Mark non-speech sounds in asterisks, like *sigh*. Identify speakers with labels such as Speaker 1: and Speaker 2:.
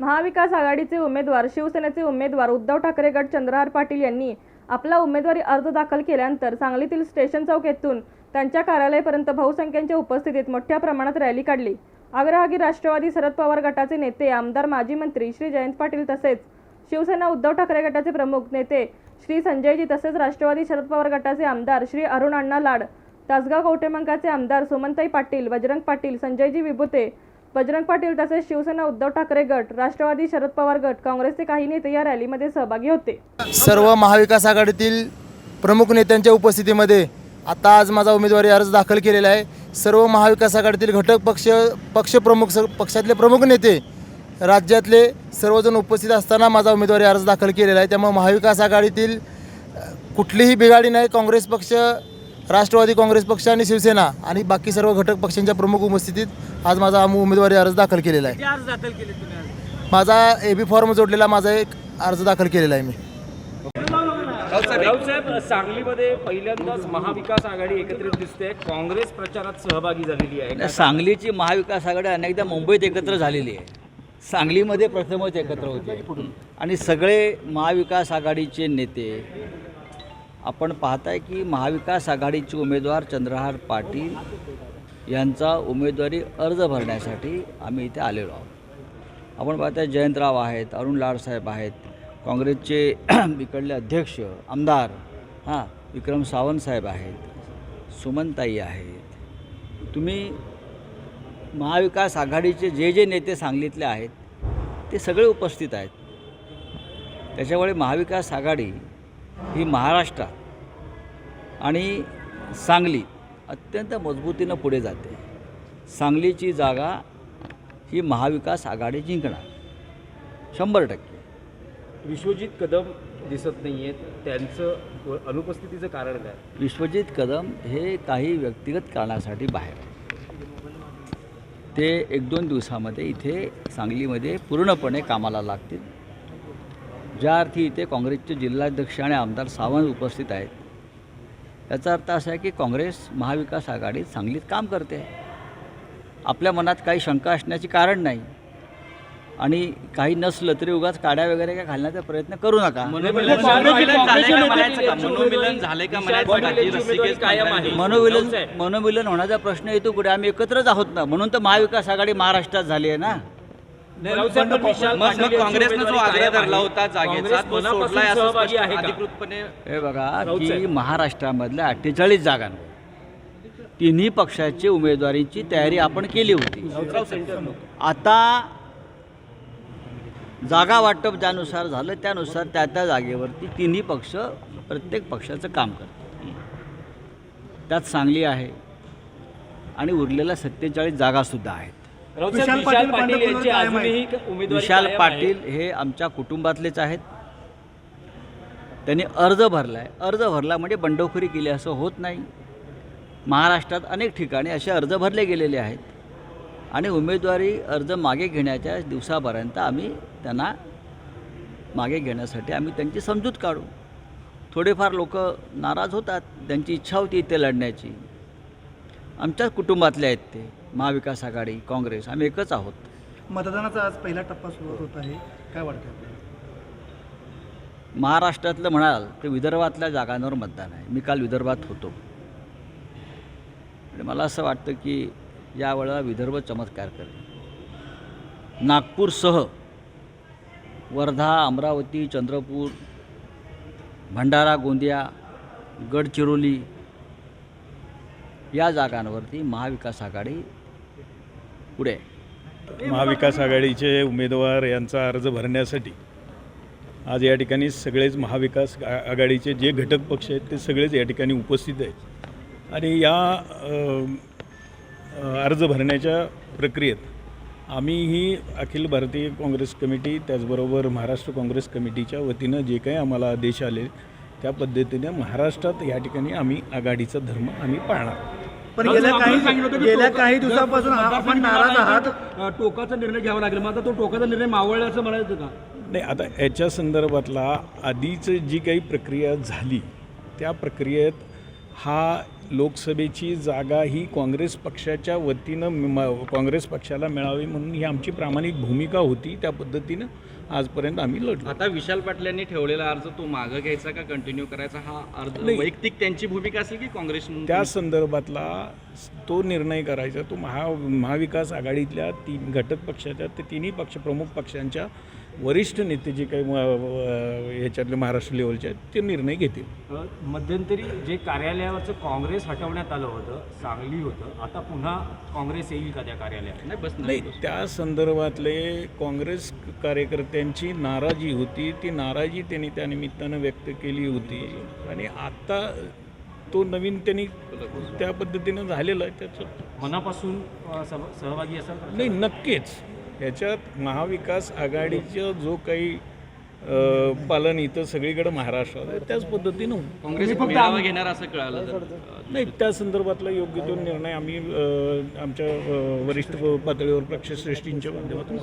Speaker 1: महाविकास आघाडीचे उमेदवार शिवसेनेचे उमेदवार उद्धव ठाकरे गट चंद्रहार पाटील यांनी आपला उमेदवारी अर्ज दाखल केल्यानंतर सांगलीतील स्टेशन चौक येथून त्यांच्या कार्यालयापर्यंत बहुसंख्येच्या उपस्थितीत मोठ्या प्रमाणात रॅली काढली. आग्रहागी राष्ट्रवादी शरद पवार गटाचे नेते आमदार माजी मंत्री श्री जयंत पाटील तसेच शिवसेना उद्धव ठाकरे गटाचे प्रमुख नेते श्री संजयजी तसेच राष्ट्रवादी शरद पवार गटाचे आमदार श्री अरुण अण्णा लाड तासगाव कवटेमंकाचे आमदार सुमनताई पाटील बजरंग पाटील संजयजी विभुते बजरंग पाटील तसेच शिवसेना उद्धव ठाकरे गट राष्ट्रवादी शरद पवार गट काँग्रेसचे काही नेते या रॅलीमध्ये सहभागी होते.
Speaker 2: सर्व महाविकास आघाडीतील प्रमुख नेत्यांच्या उपस्थितीमध्ये आता आज माझा उमेदवारी अर्ज दाखल केलेला आहे. सर्व महाविकास आघाडीतील घटक पक्ष पक्षप्रमुख पक्षातले प्रमुख नेते राज्यातले सर्वजण उपस्थित असताना माझा उमेदवारी अर्ज दाखल केलेला आहे. त्यामुळे महाविकास आघाडीतील कुठलीही बिघाडी नाही. काँग्रेस पक्ष राष्ट्रवादी काँग्रेस पक्ष आणि शिवसेना आणि बाकी सर्व घटक पक्षांच्या प्रमुख उपस्थितीत आज माझा उमेदवारी अर्ज दाखल केलेला आहे.
Speaker 3: अर्ज दाखल केले तुम्ही आज?
Speaker 2: माझा ए बी फॉर्म जोडलेला माझा एक अर्ज दाखल केलेला आहे मी.
Speaker 3: राऊसाहेब सांगलीमध्ये पहिल्यांदाच महाविकास आघाडी एकत्रित दिसते. काँग्रेस प्रचारात सहभागी झालेली आहे.
Speaker 4: सांगलीची महाविकास आघाडी अनेकदा मुंबईत एकत्र झालेली आहे. सांगलीमध्ये प्रथमच एकत्र होते. आणि सगळे महाविकास आघाडीचे नेते आपण पाहताय की महाविकास आघाडीचे उमेदवार चंद्रहार पाटील यांचा उमेदवारी अर्ज भरण्यासाठी आम्ही इथे आलेलो आहोत. आपण पाहताय जयंतराव आहेत अरुण लाडसाहेब आहेत काँग्रेसचे *clears throat* इकडले अध्यक्ष आमदार हां विक्रम सावंत आहेत सुमनताई आहेत. तुम्ही महाविकास आघाडीचे जे जे नेते सांगलीतले आहेत ते सगळे उपस्थित आहेत. त्याच्यामुळे महाविकास आघाडी ही महाराष्ट्रात आणि सांगली अत्यंत मजबूतीनं पुढे जाते. सांगलीची जागा ही महाविकास आघाडी जिंकणार. शंभर टक्के.
Speaker 3: विश्वजित कदम दिसत नाहीयेत. त्यांचं अनुपस्थितीचं कारण काय?
Speaker 4: विश्वजित कदम हे काही व्यक्तिगत कारणासाठी बाहेर ते एक दोन दिवसामध्ये इथे सांगलीमध्ये पूर्णपणे कामाला लागतील. ज्या अर्थी इथे काँग्रेसचे जिल्हाध्यक्ष आणि आमदार सावंत उपस्थित आहेत. याचा अर्थ असा आहे की काँग्रेस महाविकास आघाडीत सांगलीत काम करते. आपल्या मनात काही शंका असण्याचे कारण नाही. आणि काही नसलं तरी उगाच काड्या वगैरे काय घालण्याचा प्रयत्न करू नका.
Speaker 3: कायम आहे.
Speaker 4: मनोविलन मनोविलन होण्याचा प्रश्न येतो कुठे? आम्ही एकत्रच आहोत ना. म्हणून तर महाविकास आघाडी महाराष्ट्रात झाली आहे ना.
Speaker 5: मग
Speaker 3: पाटील यांची
Speaker 5: काँग्रेसनं जो
Speaker 3: उमेदवारी
Speaker 5: आग्रह
Speaker 3: कायम आहे.
Speaker 5: धरला होता जागेचा
Speaker 3: काँग्रेस
Speaker 5: तो
Speaker 3: मनापासून
Speaker 5: सोडलाय असं स्पष्ट? अधिकृतपणे
Speaker 4: हे बघा की. महाराष्ट्रामधल्या अठ्ठेचाळीस जागांवर तिन्ही पक्षाची उमेदवारीची तयारी आपण केली होती आता जागा वाटप ज्यानुसार झालं त्यानुसार त्या त्या जागेवरती तिन्ही पक्ष प्रत्येक पक्षाचं काम करतात त्यात सांगली आहे आणि उरलेल्या सत्तेचाळीस जागासुद्धा आहेत
Speaker 3: विशाल पाटील यांची अजूनही उमेदवारी
Speaker 4: विशाल
Speaker 3: कायम आहे.
Speaker 4: पाटील हे आमच्या कुटुंबातलेच आहेत. त्यांनी अर्ज भरला आहे अर्ज भरला म्हणजे बंडखोरी केली असं होत नाही. महाराष्ट्रात अनेक ठिकाणी असे अर्ज भरले गेलेले आहेत. आणि उमेदवारी अर्ज मागे घेण्याच्या दिवसापर्यंत आम्ही त्यांना मागे घेण्यासाठी आम्ही त्यांची समजूत काढू. थोडेफार लोक नाराज होतात. त्यांची इच्छा होती इथे लढण्याची. आमच्याच कुटुंबातले आहेत ते. महाविकास आघाडी काँग्रेस आम्ही एकच आहोत.
Speaker 6: मतदानाचा आज पहिला टप्पा सुरू होत आहे. काय वाटतं आपल्याला?
Speaker 4: महाराष्ट्रातलं म्हणाल तर विदर्भातल्या जागांवर मतदान आहे. मी काल विदर्भात होतो. आणि मला असं वाटतं की यावेळेला विदर्भ चमत्कार करेल. नागपूरसह वर्धा अमरावती चंद्रपूर भंडारा गोंदिया गडचिरोली या जागांवरती महाविकास आघाडी पुढे.
Speaker 7: महाविकास आघाडीचे उमेदवार यांचा अर्ज भरण्यासाठी आज या ठिकाणी सगळेच महाविकास आघाडीचे जे घटक पक्ष आहेत ते सगळेच या ठिकाणी उपस्थित आहेत. आणि या अर्ज भरण्याच्या प्रक्रियेत आम्ही ही अखिल भारतीय काँग्रेस कमिटी त्याचबरोबर महाराष्ट्र काँग्रेस कमिटीच्या वतीनं जे काही आम्हाला आदेश आले त्या पद्धतीने महाराष्ट्रात या ठिकाणी आम्ही आघाडीचा धर्म आम्ही पाळणार.
Speaker 6: पण गेल्या काही गेल्या काही दिवसापासून आपण नाराज आहात.
Speaker 8: टोकाचा निर्णय घ्यावा लागेल मग. आता तो टोकाचा निर्णय मावळला असं म्हणायचं का?
Speaker 7: नाही आता याच्या संदर्भातला आधीच जी काही प्रक्रिया झाली त्या प्रक्रियेत हा लोकसभेची जागा ही काँग्रेस पक्षाच्या वतीनं काँग्रेस पक्षाला मिळावी म्हणून ही आमची प्रामाणिक भूमिका होती त्या पद्धतीनं आजपर्यंत आम्ही लढलो
Speaker 3: आता विशाल पाटील यांनी ठेवलेला अर्ज तो मागं घ्यायचा का कंटिन्यू करायचा हा अर्ज
Speaker 7: नाही.
Speaker 3: वैयक्तिक त्यांची भूमिका असेल की काँग्रेस
Speaker 7: त्या संदर्भातला तो निर्णय करायचा तो महा महाविकास आघाडीतल्या तीन घटक पक्षाच्या ते तिन्ही पक्ष प्रमुख पक्षांच्या वरिष्ठ नेते जे काही ह्याच्यातले महाराष्ट्र लेवलचे आहेत ते निर्णय घेतील.
Speaker 3: मध्यंतरी जे कार्यालयावरचं काँग्रेस हटवण्यात आलं होतं सांगली होतं आता पुन्हा काँग्रेस येईल का त्या कार्यालयात? नाही बस
Speaker 7: नाही त्या संदर्भातले काँग्रेस कार्यकर्त्यांची नाराजी होती ती नाराजी त्यांनी त्या निमित्तानं व्यक्त केली होती. आणि आता तो नवीन त्यांनी त्या पद्धतीनं झालेला आहे त्याचं
Speaker 3: मनापासून सहभागी असाल
Speaker 7: नाही नक्कीच. ह्याच्यात महाविकास आघाडीचं जो काही पालन इथं सगळीकडे महाराष्ट्रात आहे त्याच पद्धतीनं.
Speaker 3: काँग्रेस मेळावा घेणार असं कळालं
Speaker 7: नाही त्या संदर्भातला योग्य तो निर्णय आम्ही आमच्या वरिष्ठ पातळीवर पक्षश्रेष्ठींच्या माध्यमातून